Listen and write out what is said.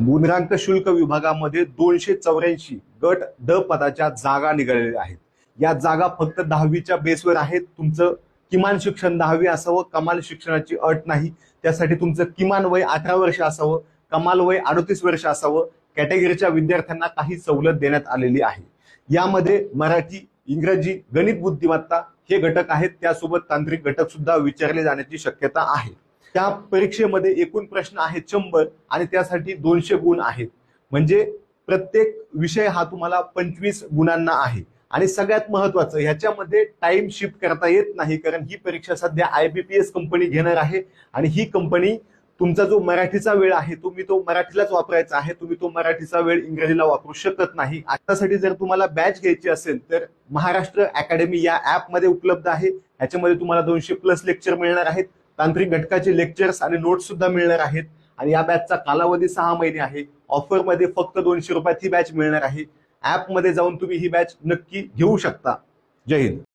मुद्रांक शुल्क विभागामध्ये दोनशे चौऱ्याऐंशी गट ड पदाच्या जागा निघालेल्या आहेत. या जागा फक्त दहावीच्या बेसवर आहेत. तुमचं किमान शिक्षण दहावी असावं कमाल शिक्षणाची अट नाही. त्यासाठी तुमचं किमान वय अठरा वर्ष असावं कमाल वय अडतीस वर्ष असावं. कॅटेगरीच्या विद्यार्थ्यांना काही सवलत देण्यात आलेली आहे. यामध्ये मराठी इंग्रजी गणित बुद्धिमत्ता हे घटक आहेत. त्यासोबत तांत्रिक घटक सुद्धा विचारले जाण्याची शक्यता आहे. त्या परीक्षेमध्ये एकूण प्रश्न आहेत शंभर आणि त्यासाठी दोनशे गुण आहेत. म्हणजे प्रत्येक विषय हा तुम्हाला पंचवीस गुणांना आहे. आणि सगळ्यात महत्वाचं ह्याच्यामध्ये टाइम शिफ्ट करता येत नाही कारण ही परीक्षा सध्या I B P S company घेणार आहे. आणि ही कंपनी तुमचा जो मराठीचा वेळ आहे तुम्ही तो मराठीलाच वापरायचा आहे. तुम्ही तो मराठीचा वेळ इंग्रजीला वापरू शकत नाही. आतासाठी जर तुम्हाला बॅच घ्यायची असेल तर महाराष्ट्र अकॅडमी या ऍपमध्ये उपलब्ध आहे. ह्याच्यामध्ये तुम्हाला दोनशे प्लस लेक्चर मिळणार आहेत. तांत्रिक घटकाचे लेक्चर्स आणि नोट्स सुद्धा मिळणार आहेत. आणि या बॅचचा कालावधी सहा महिने आहे. ऑफरमध्ये फक्त दोनशे रुपयात ही बॅच मिळणार आहे. ॲपमध्ये जाऊन तुम्ही ही बॅच नक्की घेऊ शकता. जय हिंद.